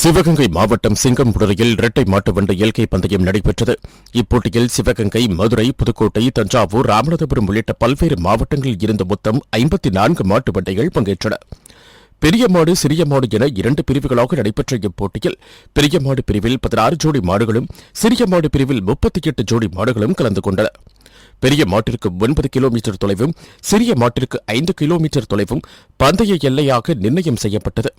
சிவகங்கை மாவட்டம் சிங்கம்புடரியில் இரட்டை மாட்டு வண்டி இயற்கை பந்தயம் நடைபெற்றது. இப்போட்டியில் சிவகங்கை மதுரை புதுக்கோட்டை தஞ்சாவூர் ராமநாதபுரம் உள்ளிட்ட பல்வேறு மாவட்டங்களில் இருந்து மொத்தம் ஐம்பத்தி நான்கு மாட்டு வண்டிகள் பங்கேற்றன. பெரிய மாடு சிறிய மாடு என இரண்டு பிரிவுகளாக நடைபெற்ற இப்போட்டியில் பெரிய மாடு பிரிவில் பதினாறு ஜோடி மாடுகளும் சிறிய மாடு பிரிவில் முப்பத்தி எட்டு ஜோடி மாடுகளும் கலந்து கொண்டன. பெரிய மாட்டிற்கு ஒன்பது கிலோமீட்டர் தொலைவும் சிறிய மாட்டிற்கு ஐந்து கிலோமீட்டர் தொலைவும் பந்தய எல்லையாக நிர்ணயம் செய்யப்பட்டது.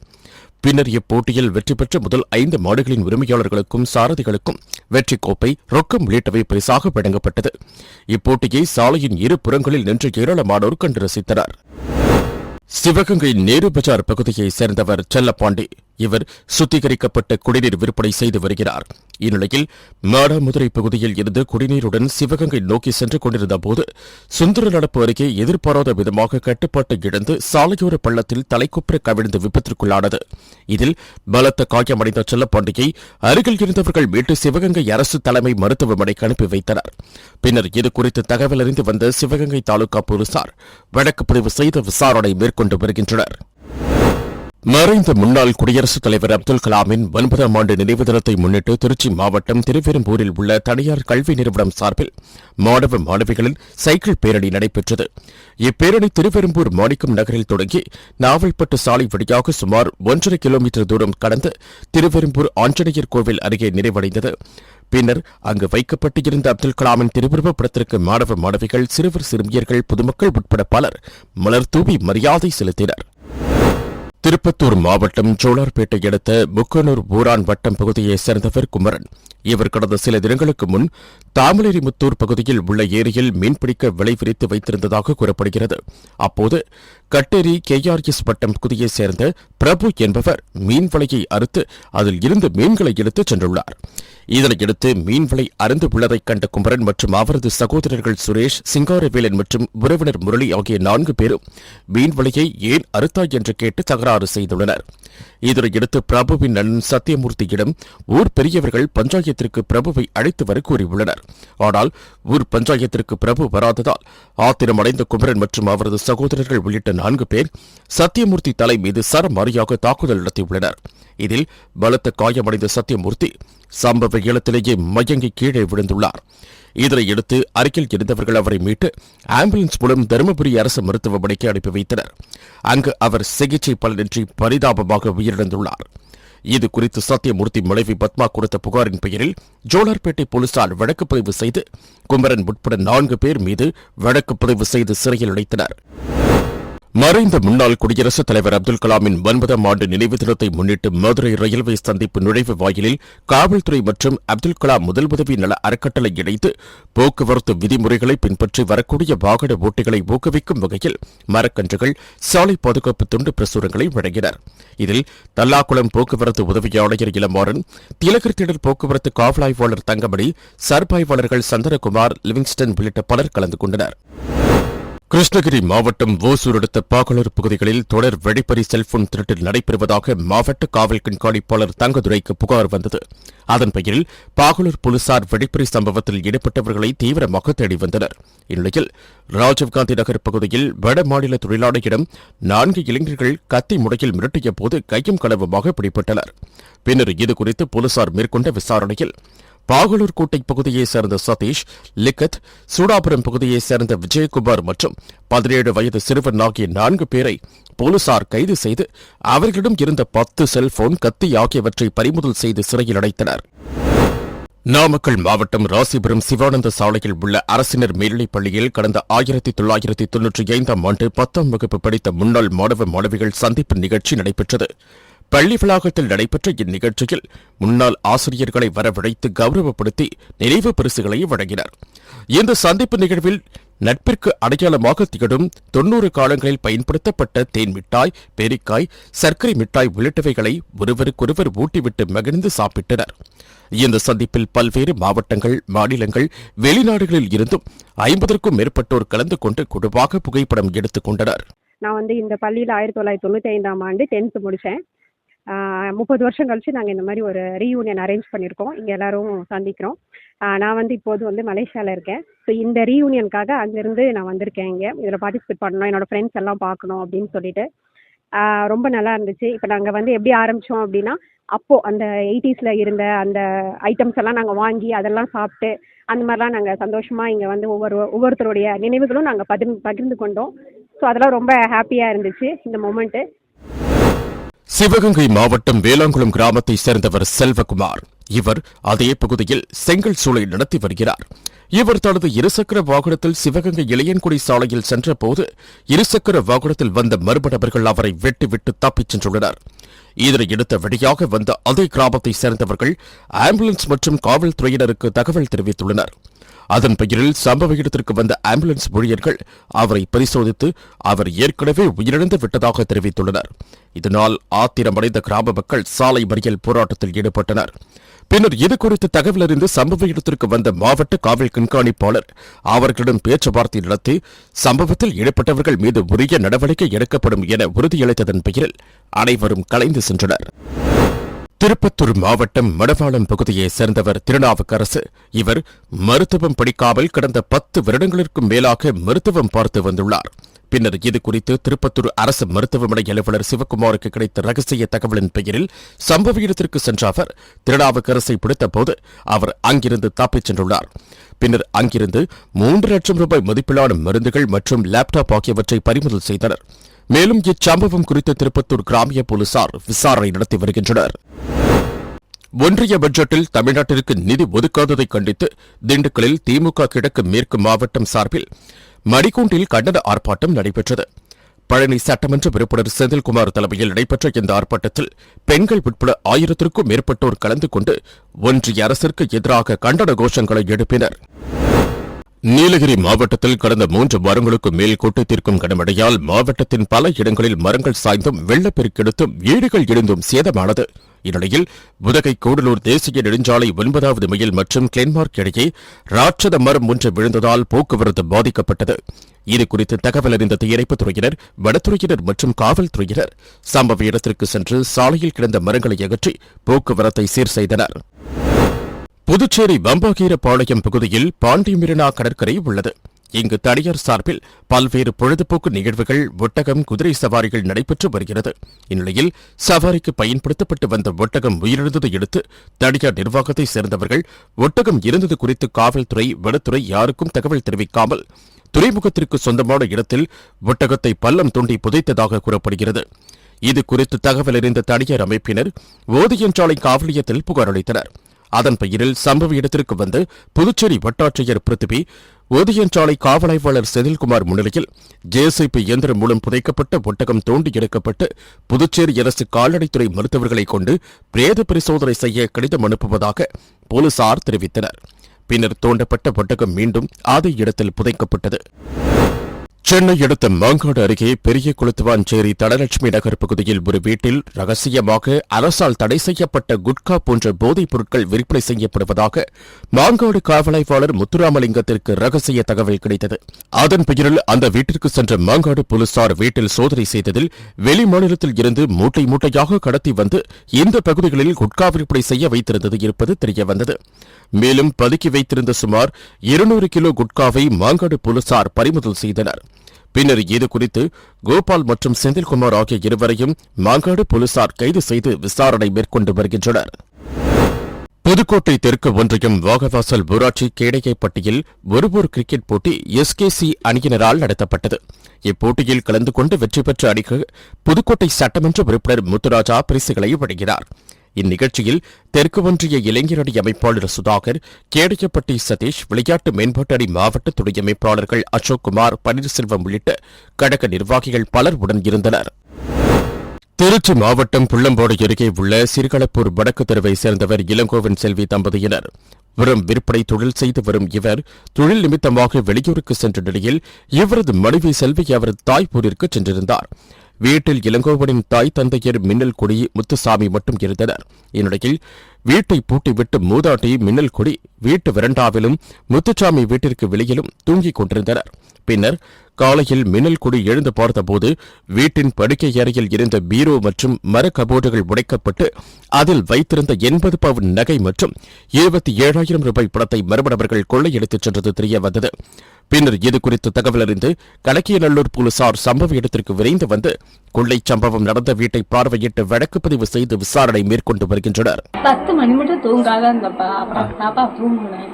பின்னர் இப்போட்டியில் வெற்றி பெற்ற முதல் ஐந்து மாடுகளின் உரிமையாளர்களுக்கும் சாரதிகளுக்கும் வெற்றி கோப்பை ரொக்கம் உள்ளிட்டவை பரிசாக வழங்கப்பட்டது. இப்போட்டியை சாலையின் இரு புறங்களில் நின்று ஏராளமானோர் கண்டு ரசித்தனர். சிவகங்கை நேரு பஜார் பகுதியைச் சேர்ந்தவர் செல்லப்பாண்டி. இவர் சுத்திகரிக்கப்பட்ட குடிநீர் விற்பனை செய்து வருகிறார். இந்நிலையில் மாடாமதுரை பகுதியில் இருந்து குடிநீருடன் சிவகங்கை நோக்கி சென்று கொண்டிருந்த போது சுந்தர நடப்பு அருகே எதிர்பாராத விதமாக கட்டுப்பாட்டை இழந்து சாலையோர பள்ளத்தில் தலைக்குப்புற கவிழ்ந்து விபத்திற்குள்ளானது. இதில் பலத்த காயமடைந்த செல்லப்பாண்டியை அருகில் இருந்தவர்கள் மீட்டு சிவகங்கை அரசு தலைமை மருத்துவமனைக்கு அனுப்பி வைத்தனர். பின்னர் இதுகுறித்து தகவல் அறிந்து வந்த சிவகங்கை தாலுகா போலீசார் வழக்கு பதிவு செய்து விசாரணை மேற்கொண்டு வருகின்றனர். மறைந்த முன்னாள் குடியரசுத் தலைவர் அப்துல் கலாமின் ஒன்பதாம் ஆண்டு நினைவு தினத்தை முன்னிட்டு திருச்சி மாவட்டம் திருவெரும்பூரில் உள்ள தனியார் கல்வி நிறுவனம் சார்பில் மாணவ மாணவிகளின் சைக்கிள் பேரணி நடைபெற்றது. இப்பேரணி திருவெரும்பூர் மாணிக்கம் நகரில் தொடங்கி நாவல்பட்டு சாலை வழியாக சுமார் ஒன்றரை கிலோமீட்டர் தூரம் கடந்து திருவெரும்பூர் ஆஞ்சநேயர் கோவில் அருகே நிறைவடைந்தது. பின்னர் அங்கு வைக்கப்பட்டிருந்த அப்துல் கலாமின் திருவுருவப் படத்திற்கு மாணவ மாணவிகள் சிறுவர் சிறுமியர்கள் பொதுமக்கள் உட்பட பலர் மலர் தூவி மரியாதை செலுத்தினர். திருப்பத்தூர் மாவட்டம் சோழார்பேட்டை அடுத்த முக்கனூர் ஊரான் வட்டம் பகுதியைச் சேர்ந்தவர் குமரன். இவர் கடந்த சில தினங்களுக்கு முன் தாமலேரிமுத்தூர் பகுதியில் உள்ள ஏரியில் மீன்பிடிக்க விலை விரித்து வைத்திருந்ததாக கூறப்படுகிறது. அப்போது கட்டேரி கேஆர்எஸ் வட்டம் குதியை சேர்ந்த பிரபு என்பவர் மீன் வலையை அறுத்து அதில் இருந்து மீன்களை எடுத்துச் சென்றுள்ளார். இதனையடுத்து மீன்வலை அருந்து உள்ளதைக் கண்ட குமரன் மற்றும் அவரது சகோதரர்கள் சுரேஷ் சிங்காரவேலன் மற்றும் உறவினர் முரளி ஆகிய நான்கு பேரும் மீன்வலையை ஏன் அறுத்தாய் என்று கேட்டு தகராறு செய்துள்ளனர். இதனையடுத்து பிரபுவின் நண்பன் சத்தியமூர்த்தியிடம் ஊர் பெரியவர்கள் பஞ்சாயத்திற்கு பிரபுவை அழைத்து வர கூறியுள்ளனர். ஆனால் ஊர் பஞ்சாயத்திற்கு பிரபு வராததால் ஆத்திரமடைந்த குமரன் மற்றும் அவரது சகோதரர்கள் உள்ளிட்ட நான்கு பேர் சத்தியமூர்த்தி தலை மீது சரமாரியாக தாக்குதல் நடத்தியுள்ளனர். இதில் பலத்த காயமடைந்த சத்தியமூர்த்தி சம்பவ இடத்திலேயே மயங்கி கீழே விழுந்துள்ளார். இதனையடுத்து அருகில் இருந்தவர்கள் அவரை மீட்டு ஆம்புலன்ஸ் மூலம் தருமபுரி அரசு மருத்துவமனைக்கு அனுப்பி வைத்தனர். அங்கு அவர் சிகிச்சை பலனின்றி பரிதாபமாக உயிரிழந்துள்ளார். இது குறித்து சத்தியமூர்த்தி மனைவி பத்மா கொடுத்த புகாரின் பெயரில் ஜோலார்பேட்டை போலீசார் வழக்கு பதிவு செய்து குமரன் உட்பட நான்கு பேர் மீது வழக்கு பதிவு செய்து சிறையில் அடைத்தனர். மறைந்த முன்னாள் குடியரசுத் தலைவர் அப்துல் கலாமின் ஒன்பதாம் ஆண்டு நினைவு தினத்தை முன்னிட்டு மதுரை ரயில்வே சந்திப்பு நுழைவு வாயிலில் காவல்துறை மற்றும் அப்துல் கலாம் முதல் உதவி நல அறக்கட்டளை இணைத்து போக்குவரத்து விதிமுறைகளை பின்பற்றி வரக்கூடிய வாகன ஓட்டிகளை ஊக்குவிக்கும் வகையில் மரக்கன்றுகள் சாலை பாதுகாப்பு துண்டு பிரசுரங்களை வழங்கினர். இதில் தல்லாக்குளம் போக்குவரத்து உதவி ஆணையர் இளமாறன் திலகர் திடல் போக்குவரத்து காவல் ஆய்வாளர் தங்கமணி சர்பாய்வாளர்கள் சந்தனகுமார் லிவிங்ஸ்டன் உள்ளிட்ட பலர் கலந்து கொண்டனர். கிருஷ்ணகிரி மாவட்டம் ஓசூர் அடுத்த பாகலூர் பகுதிகளில் தொடர் வெடிப்பறி செல்போன் திருட்டு நடைபெறுவதாக மாவட்ட காவல் கண்காணிப்பாளர் தங்கதுரைக்கு புகார் வந்தது. அதன் பெயரில் பாகலூர் போலீசார் வெடிப்பறி சம்பவத்தில் ஈடுபட்டவர்களை தீவிரமாக தேடி வந்தனர். இந்நிலையில் ராஜீவ்காந்தி நகர் பகுதியில் வட மாநில தொழிலாளியிடம் நான்கு இளைஞர்கள் கத்தி முடையில் மிரட்டிய போது கையும் களவுமாக பிடிபட்டனர். பின்னர் இதுகுறித்து போலீசார் மேற்கொண்ட விசாரணையில் பாகலூர் கோட்டை பகுதியைச் சேர்ந்த சதீஷ் லிக்கத் சூடாபுரம் பகுதியைச் சேர்ந்த விஜயகுமார் மற்றும் பதினேழு வயது சிறுவன் ஆகிய நான்கு பேரை போலீசார் கைது செய்து அவர்களிடம் இருந்த பத்து செல்போன் கத்தி ஆகியவற்றை பறிமுதல் செய்து சிறையில் அடைத்தனர். நாமக்கல் மாவட்டம் ராசிபுரம் சிவானந்த சாலையில் உள்ள அரசினர் மேல்நிலைப் பள்ளியில் கடந்த ஆயிரத்தி தொள்ளாயிரத்தி தொன்னூற்றி ஐந்தாம் ஆண்டு பத்தாம் வகுப்பு படித்த முன்னாள் மாணவ மாணவிகள் சந்திப்பு நிகழ்ச்சி நடைபெற்றது. பள்ளி வளாகத்தில் நடைபெற்ற இந்நிகழ்ச்சியில் முன்னாள் ஆசிரியர்களை வரவழைத்து கௌரவப்படுத்தி நினைவு பரிசுகளை வழங்கினர். இந்த சந்திப்பு நிகழ்வில் நட்பிற்கு அடையாளமாக திகழும் தொன்னூறு காலங்களில் பயன்படுத்தப்பட்ட தேன் மிட்டாய் பெரிக்காய் சர்க்கரை மிட்டாய் உள்ளிட்டவைகளை ஒருவருக்கொருவர் ஊட்டிவிட்டு மகிழ்ந்து சாப்பிட்டனர். இந்த சந்திப்பில் பல்வேறு மாவட்டங்கள் மாநிலங்கள் வெளிநாடுகளில் இருந்தும் ஐம்பதற்கும் மேற்பட்டோர் கலந்து கொண்டு குழுவாக புகைப்படம் எடுத்துக் கொண்டனர். நான் வந்து இந்த பள்ளியில் ஆயிரத்தி தொள்ளாயிரத்தி தொண்ணூற்றி ஐந்தாம் ஆண்டு டென்த்து முடித்தேன் முப்பது வருஷம் கழிச்சு நாங்கள் இந்த மாதிரி ஒரு ரீயூனியன் அரேஞ்ச் பண்ணியிருக்கோம் இங்கே எல்லாரும் சந்திக்கிறோம். நான் வந்து இப்போது வந்து மலேசியாவில் இருக்கேன். ஸோ இந்த ரீயூனியனுக்காக அங்கேருந்து நான் வந்திருக்கேன் இங்கே. இதில் பார்ட்டிசிபேட் பண்ணணும். என்னோட ஃப்ரெண்ட்ஸ் எல்லாம் பார்க்கணும் அப்படின்னு சொல்லிட்டு. ரொம்ப நல்லா இருந்துச்சு. இப்போ நாங்கள் வந்து எப்படி ஆரம்பித்தோம் அப்படின்னா அப்போது அந்த எயிட்டிஸில் இருந்த அந்த ஐட்டம்ஸ் எல்லாம் நாங்கள் வாங்கி அதெல்லாம் சாப்பிட்டு அந்த மாதிரிலாம் நாங்கள் சந்தோஷமாக இங்கே வந்து ஒவ்வொரு ஒவ்வொருத்தருடைய நினைவுகளும் நாங்கள் பகிர்ந்து பகிர்ந்து கொண்டோம். ஸோ அதெல்லாம் ரொம்ப ஹாப்பியாக இருந்துச்சு இந்த மொமெண்ட்டு சிவகங்கை மாவட்டம் வேளாங்குளம் கிராமத்தை சேர்ந்தவர் செல்வகுமார். இவர் அதே பகுதியில் செங்கல் சூளை நடத்தி வருகிறார். இவர் தனது இருசக்கர வாகனத்தில் சிவகங்கை இளையன்குடி சாலையில் சென்றபோது இருசக்கர வாகனத்தில் வந்த மர்ம நபர்கள் அவரை வெட்டிவிட்டு தப்பிச் சென்றுள்ளனர். இதனை அடுத்த வழியாக வந்த அதே கிராமத்தை சேர்ந்தவர்கள் ஆம்புலன்ஸ் மற்றும் காவல்துறையினருக்கு தகவல் தெரிவித்துள்ளனர். அதன் பெயரில் சம்பவ இடத்திற்கு வந்த ஆம்புலன்ஸ் ஊழியர்கள் அவரை பரிசோதித்து அவர் ஏற்கனவே உயிரிழந்து விட்டதாக தெரிவித்துள்ளனர். இதனால் ஆத்திரமடைந்த கிராம மக்கள் சாலை மறியல் போராட்டத்தில் ஈடுபட்டனர். பின்னர் இது குறித்து தகவல் அறிந்து சம்பவ இடத்திற்கு வந்த மாவட்ட காவல் கண்காணிப்பாளர் அவர்களிடம் பேச்சுவார்த்தை நடத்தி சம்பவத்தில் ஈடுபட்டவர்கள் மீது உரிய நடவடிக்கை எடுக்கப்படும் என உறுதியளித்ததன் பெயரில் அனைவரும் கலைந்து சென்றனர். திருப்பத்தூர் மாவட்டம் மடவாளம் பகுதியைச் சேர்ந்தவர் திருநாவுக்கரசு. இவர் மருத்துவம் படிக்காமல் கடந்த பத்து வருடங்களுக்கும் மேலாக மருத்துவம் பார்த்து வந்துள்ளார். பின்னர் இது குறித்து திருப்பத்தூர் அரசு மருத்துவமனை அலுவலர் சிவக்குமாருக்கு கிடைத்த ரகசிய தகவலின் பெயரில் சம்பவ இடத்திற்கு சென்ற அவர் திருநாவுக்கரசை பிடித்தபோது அவர் அங்கிருந்து தப்பிச் சென்றுள்ளார். பின்னர் அங்கிருந்து மூன்று லட்சம் ரூபாய் மதிப்பிலான மருந்துகள் மற்றும் லேப்டாப் ஆகியவற்றை பறிமுதல் செய்தனர். மேலும் இச்சம்பவம் குறித்து திருப்பத்தூர் கிராமிய போலீசார் விசாரணை நடத்தி வருகின்றனர். ஒன்றிய பட்ஜெட்டில் தமிழ்நாட்டிற்கு நிதி ஒதுக்காததை கண்டித்து திண்டுக்கல்லில் திமுக கிழக்கு மேற்கு மாவட்டம் சார்பில் மடிக்கூண்டில் கண்டன ஆர்ப்பாட்டம் நடைபெற்றது. பழனி சட்டமன்ற உறுப்பினர் செந்தில்குமார் தலைமையில் நடைபெற்ற இந்த ஆர்ப்பாட்டத்தில் பெண்கள் உட்பட ஆயிரத்திற்கும் மேற்பட்டோர் கலந்து கொண்டு ஒன்றிய அரசிற்கு எதிராக கண்டன கோஷங்களை எழுப்பினர். நீலகிரி மாவட்டத்தில் கடந்த மூன்று வாரங்களுக்கு மேல் கொட்டை தீர்க்கும் கனமழையால் மாவட்டத்தின் பல இடங்களில் மரங்கள் சாய்ந்தும் வெள்ளப்பெருக்கெடுத்தும் வீடுகள் இடிந்தும் சேதமானது. இந்நிலையில் உதகை கூடலூர் தேசிய நெடுஞ்சாலை ஒன்பதாவது மைல் மற்றும் கிளென்மார்க் இடையே ராட்சத மரம் ஒன்று விழுந்ததால் போக்குவரத்து பாதிக்கப்பட்டது. இதுகுறித்து தகவல் அறிந்த தீயணைப்புத் துறையினர் வனத்துறையினர் மற்றும் காவல்துறையினர் சம்பவ இடத்திற்கு சென்று சாலையில் கிடந்த மரங்களை அகற்றி போக்குவரத்தை சீர் செய்தனர். புதுச்சேரி பம்பாகீரபாளையம் பகுதியில் பாண்டி மெரினா கடற்கரை உள்ளது. இங்கு தனியார் சார்பில் பல்வேறு பொழுதுபோக்கு நிகழ்வுகள் ஒட்டகம் குதிரை சவாரிகள் நடைபெற்று வருகிறது. இந்நிலையில் சவாரிக்கு பயன்படுத்தப்பட்டு வந்த ஒட்டகம் உயிரிழந்ததை அடுத்து தனியார் நிர்வாகத்தை சேர்ந்தவர்கள் ஒட்டகம் இருந்தது குறித்து காவல்துறை வனத்துறை யாருக்கும் தகவல் தெரிவிக்காமல் துறைமுகத்திற்கு சொந்தமான இடத்தில் ஒட்டகத்தை பள்ளம் தோண்டி புதைத்ததாக கூறப்படுகிறது. இது குறித்து தகவல் அறிந்த தனியார் அமைப்பினர் ஓதியன்சாலை காவலியத்தில் புகார் அளித்தனா் அதன் பெயரில் சம்பவ இடத்திற்கு வந்து புதுச்சேரி வட்டாட்சியர் பிருத்திவி ஓதியஞ்சாலை காவல் ஆய்வாளர் செதில்குமார் முன்னிலையில் ஜேசிபி இயந்திரம் மூலம் புதைக்கப்பட்ட ஒட்டகம் தோண்டி எடுக்கப்பட்டு புதுச்சேரி அரசு கால்நடைத்துறை மருத்துவர்களை கொண்டு பிரேத பரிசோதனை செய்ய கடிதம் அனுப்புவதாக போலீசார் தெரிவித்தனர். பின்னர் தோண்டப்பட்ட ஒட்டகம் மீண்டும் அதே இடத்தில் புதைக்கப்பட்டது. சென்னை அடுத்த மாங்காடு அருகே பெரிய குளத்துவாஞ்சேரி தனலட்சுமி நகர் பகுதியில் ஒரு வீட்டில் ரகசியமாக அரசால் தடை செய்யப்பட்ட குட்கா போன்ற போதைப் பொருட்கள் விற்பனை செய்யப்படுவதாக மாங்காடு காவலாய்வாளர் முத்துராமலிங்கத்திற்கு ரகசிய தகவல் கிடைத்தது. அதன் பெயரில் அந்த வீட்டிற்கு சென்ற மாங்காடு போலீசார் வீட்டில் சோதனை செய்ததில் வெளி மாநிலத்தில் இருந்து மூட்டை மூட்டையாக கடத்தி வந்து இந்த பகுதிகளில் குட்கா விற்பனை செய்ய வைத்திருந்தது இருப்பது தெரியவந்தது. மேலும் பதுக்கி வைத்திருந்த சுமார் இருநூறு கிலோ குட்காவை மாங்காடு போலீசார் பறிமுதல் செய்தனர். பின்னர் இது குறித்து கோபால் மற்றும் செந்தில்குமார் ஆகிய இருவரையும் மாங்காடு போலீசார் கைது செய்து விசாரணை மேற்கொண்டு வருகின்றனர். புதுக்கோட்டை தெற்கு ஒன்றியம் வாகவாசல் ஊராட்சி கேடகைப்பட்டியில் ஒருபோர் கிரிக்கெட் போட்டி எஸ்கேசி அணியினரால் நடத்தப்பட்டது. இப்போட்டியில் கலந்து கொண்டு வெற்றி பெற்ற அணிக்கு புதுக்கோட்டை சட்டமன்ற உறுப்பினர் முத்துராஜா பரிசுகளை வழங்கினார். இந்நிகழ்ச்சியில் தெற்கு ஒன்றிய இளைஞரணி அமைப்பாளர் சுதாகர் கேடயப்பட்டி சதீஷ் விளையாட்டு மேம்பாட்டு அணி மாவட்ட துணை அமைப்பாளர்கள் அசோக்குமார் பன்னீர்செல்வம் உள்ளிட்ட கழக நிர்வாகிகள் பலர் உடன் இருந்தனர். திருச்சி மாவட்டம் புள்ளம்போடு அருகே உள்ள சிறுகளப்பூர் வடக்கு தெருவை சேர்ந்தவர் இளங்கோவன் செல்வி தம்பதியினர். வெறும் விற்பனை தொழில் செய்து வரும் இவர் தொழில் நிமித்தமாக வெளியூருக்கு சென்ற நிலையில் இவரது மனைவி செல்வி அவரது தாய்ப்பூரிற்கு சென்றிருந்தார். வீட்டில் இளங்கோவனின் தாய் தந்தையர் மின்னல் கொடி முத்துசாமி மட்டும் இருந்தனர். இந்நிலையில் வீட்டை பூட்டிவிட்டு மூதாட்டி மின்னல் கொடி வீட்டு விரண்டாவிலும் முத்துசாமி வீட்டிற்கு வெளியிலும் தூங்கிக் கொண்டிருந்தனர். பின்னர் காலையில் மின்னல் கொடி எழுந்து பார்த்தபோது வீட்டின் படுக்கை அறையில் இருந்த பீரோ மற்றும் மர கபோர்டுகள் உடைக்கப்பட்டு அதில் வைத்திருந்த எண்பது பவுன் நகை மற்றும் இருபத்தி ஏழாயிரம் ரூபாய் பணத்தை மர்ம நபர்கள் கொள்ளையடித்துச் சென்றது தெரியவந்தது பின்னர் இது குறித்து தகவல் அறிந்து கணக்கியநல்லூர் போலீசார் சம்பவ இடத்திற்கு விரைந்து வந்து கொள்ளைச் சம்பவம் நடந்த வீட்டை பார்வையிட்டு வழக்கு பதிவு செய்து விசாரணை மேற்கொண்டு வருகின்றனர். பத்து மணி மட்டும் தூங்காத இருந்தப்பா. அப்புறம் பாப்பா தூங்குனேன்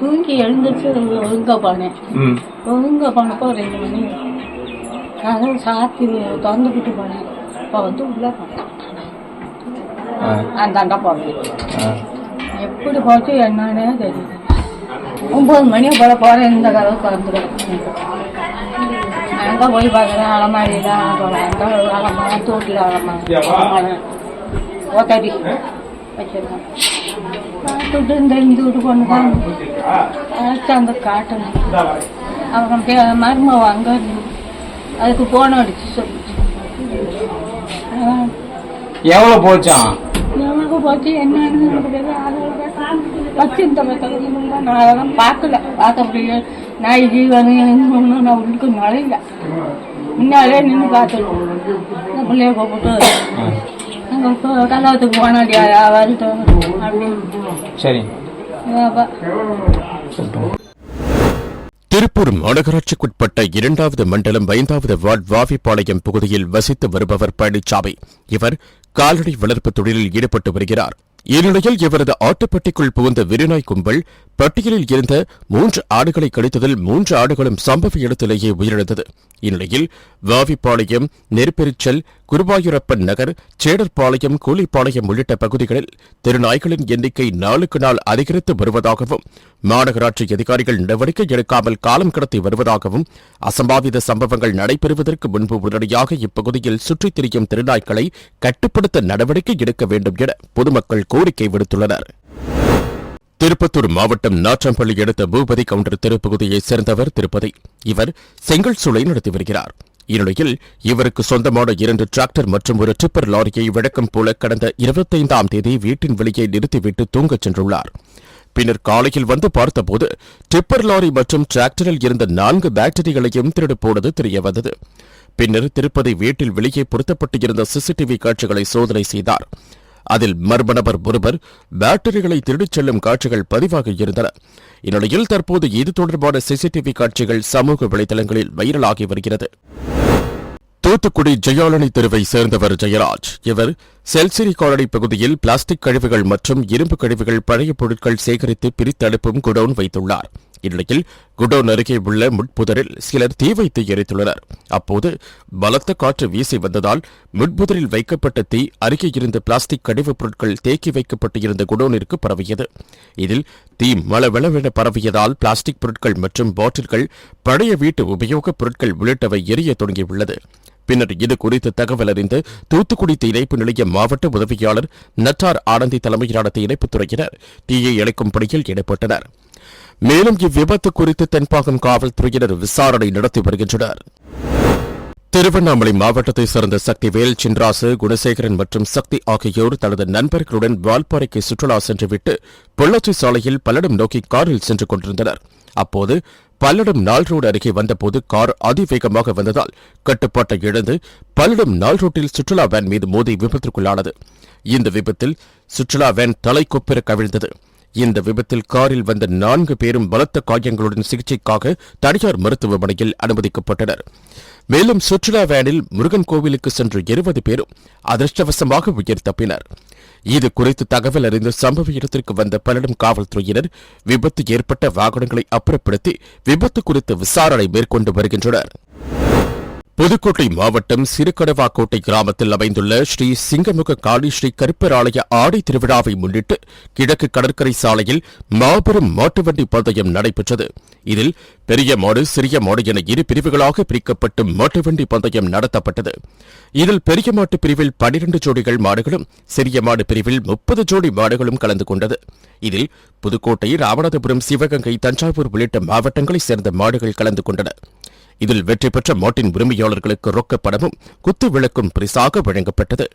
தூங்கி எழுந்திரிச்சு ஒழுங்க போனேன். ஒழுங்க போனப்போ ரெண்டு மணி. கதவு சாத்தி திறந்துக்கிட்டு போனேன். இப்போ வந்து உள்ள போனேன் ஆ. அந்தாண்டா போனேன். எப்படி போச்சு என்னன்னே தெரியல ஒம்பது மணி போல போகிறேன் இந்த கதவு திறந்துக்கிறேன் அங்கே போய் பார்க்குறேன் அலமாரியில் அங்கே அலமாரி தோட்டில் அலமாரி ஓட்டடி வச்சிருக்கேன் பார்த்துட்டு இந்த இந்த வீட்டு கொண்டு தான் அந்த காட்டணும் அப்புறம் மருமவ அங்கே அதுக்கு போன அடிச்சு சொல்லிச்சு எவ்வளோ போச்சான் எனக்கு போச்சு என்னன்னு எனக்கு தெரியாது. அது வச்சு நான் அதெல்லாம் பார்க்கல பார்க்க முடியல நாய் ஜீவன் ஒன்றும் நான் உள்ளுக்கு நுழையில முன்னாலே நின்று பார்த்துருவோம் பிள்ளைய கூப்பிட்டு அங்கே கல்லாத்துக்கு போனாடியா வருது அப்படின்னு சரி. திருப்பூர் மாநகராட்சிக்குட்பட்ட இரண்டாவது மண்டலம் ஐந்தாவது வார்டு வாவிப்பாளையம் பகுதியில் வசித்து வருபவர் பழனிசாமி இவர் கால்நடை வளர்ப்பு தொழிலில் ஈடுபட்டு வருகிறார். இந்நிலையில் இவரது ஆட்டுப்பட்டிக்குள் புகுந்த விருநாய் கும்பல் பட்டியலில் இருந்த மூன்று ஆடுகளை கழித்ததில் மூன்று ஆடுகளும் சம்பவ இடத்திலேயே உயிரிழந்தது. இந்நிலையில் வாவிப்பாளையம் நெருப்பெரிச்சல் குருவாயூரப்பன் நகர் சேடர்பாளையம் கூலிப்பாளையம் உள்ளிட்ட பகுதிகளில் திருநாய்களின் எண்ணிக்கை நாளுக்கு நாள் அதிகரித்து வருவதாகவும் மாநகராட்சி அதிகாரிகள் நடவடிக்கை எடுக்காமல் காலம் கடத்தி வருவதாகவும் அசம்பாவித சம்பவங்கள் நடைபெறுவதற்கு முன்பு உடனடியாக இப்பகுதியில் சுற்றித் திரியும் திருநாய்களை கட்டுப்படுத்த நடவடிக்கை எடுக்க வேண்டும் என பொதுமக்கள் கோரிக்கை விடுத்துள்ளனர். திருப்பத்தூர் மாவட்டம் நாற்றம்பள்ளி அடுத்த பூபதி கவுண்டர் திருப்பகுதியைச் சேர்ந்தவர் திருப்பதி. இவர் செங்கல் சூளை நடத்தி வருகிறார். இந்நிலையில் இவருக்கு சொந்தமான இரண்டு டிராக்டர் மற்றும் ஒரு டிப்பர் லாரியை வழக்கம் போல கடந்த இருபத்தைந்தாம் தேதி வீட்டின் வெளியே நிறுத்திவிட்டு தூங்கச் சென்றுள்ளார். பின்னர் காலையில் வந்து பார்த்தபோது டிப்பர் லாரி மற்றும் டிராக்டரில் இருந்த நான்கு பேட்டரிகளையும் திருடு போனது தெரியவந்தது. பின்னர் திருப்பதி வீட்டில் வெளியே பொருத்தப்பட்டிருந்த சிசிடிவி காட்சிகளை சோதனை செய்தார். அதில் மர்ம நபர் ஒருவர் பேட்டரிகளை திருடிச் செல்லும் காட்சிகள் பதிவாக இருந்தன. இந்நிலையில் தற்போது இது தொடர்பான சிசிடிவி காட்சிகள் சமூக வலைதளங்களில் வைரலாகி வருகிறது. தூத்துக்குடி ஜெயாலனி தெருவை சேர்ந்தவர் ஜெயராஜ். இவர் செல்சிரி காலனி பகுதியில் பிளாஸ்டிக் கழிவுகள் மற்றும் இரும்பு கழிவுகள் பழைய பொருட்கள் சேகரித்து பிரித்தடுப்பும் குடவுன் குடோன் வைத்துள்ளார். இந்நிலையில் குடோன் அருகே உள்ள முட்புதரில் சிலர் தீ வைத்து எரித்துள்ளனர். அப்போது பலத்த காற்று வீசி வந்ததால் முட்புதரில் வைக்கப்பட்ட தீ அருகே இருந்த பிளாஸ்டிக் கழிவுப் பொருட்கள் தேக்கி வைக்கப்பட்டு இருந்த குடோனிற்கு பரவியது. இதில் தீ மளவெளவென பரவியதால் பிளாஸ்டிக் பொருட்கள் மற்றும் பாட்டில்கள் பழைய வீட்டு உபயோகப் பொருட்கள் உள்ளிட்டவை எரிய தொடங்கியுள்ளது. பின்னர் இது குறித்து தகவல் அறிந்த தூத்துக்குடி தீயணைப்பு நிலைய மாவட்ட உதவியாளர் நட்டார் ஆனந்தி தலைமையிலான தீயணைப்புத் துறையினர் தீயை இழைக்கும் பணியில் ஈடுபட்டனர். மேலும் இவ்விபத்து குறித்து தென்பாகம் காவல்துறையினர் விசாரணை நடத்தி வருகின்றனர். திருவண்ணாமலை மாவட்டத்தை சேர்ந்த சக்திவேல் சின்ராசு குணசேகரன் மற்றும் சக்தி ஆகியோர் தனது நண்பர்களுடன் வால்பாறைக்கு சுற்றுலா சென்றுவிட்டு பொள்ளாச்சி சாலையில் பல்லடம் நோக்கி காரில் சென்று கொண்டிருந்தனர். அப்போது பல்லடம் நாள் ரோடு அருகே வந்தபோது கார் அதிவேகமாக வந்ததால் கட்டுப்பாட்டை இழந்து பல்லடம் நாள் ரோட்டில் சுற்றுலா வேன் மீது மோதி விபத்திற்குள்ளானது. இந்த விபத்தில் சுற்றுலா வேன் தலைக்கொப்பிற கவிழ்ந்தது. இந்த விபத்தில் காரில் வந்த நான்கு பேரும் பலத்த காயங்களுடன் சிகிச்சைக்காக தனியார் மருத்துவமனையில் அனுமதிக்கப்பட்டனர். மேலும் சுற்றுலா வேனில் முருகன் கோவிலுக்கு சென்ற இருபது பேரும் அதிர்ஷ்டவசமாக உயிர் தப்பினர். இது குறித்து தகவல் அறிந்து சம்பவ இடத்திற்கு வந்த பல்லடம் காவல்துறையினர் விபத்து ஏற்பட்ட வாகனங்களை அப்புறப்படுத்தி விபத்து குறித்து விசாரணை மேற்கொண்டு வருகின்றனர். புதுக்கோட்டை மாவட்டம் சிறுகடவாக்கோட்டை கிராமத்தில் அமைந்துள்ள ஸ்ரீ சிங்கமுக காளி ஸ்ரீ கருப்பராலய ஆடை திருவிழாவை முன்னிட்டு கிழக்கு கடற்கரை சாலையில் மாபெரும் மாட்டுவண்டி பந்தயம் நடைபெற்றது. இதில் பெரிய மாடு சிறிய மாடு என இரு பிரிவுகளாக பிரிக்கப்பட்டு மாட்டுவண்டி பந்தயம் நடத்தப்பட்டது. இதில் பெரிய மாட்டு பிரிவில் பனிரண்டு ஜோடிகள் மாடுகளும் சிறிய மாடு பிரிவில் முப்பது ஜோடி மாடுகளும் கலந்து கொண்டது. இதில் புதுக்கோட்டை ராமநாதபுரம் சிவகங்கை தஞ்சாவூர் உள்ளிட்ட மாவட்டங்களைச் சேர்ந்த மாடுகள் கலந்து கொண்டன. இதில் வெற்றி பெற்ற மாட்டின் உரிமையாளர்களுக்கு ரொக்கப்படமும் குத்து விளக்கும் பரிசாக வழங்கப்பட்டது.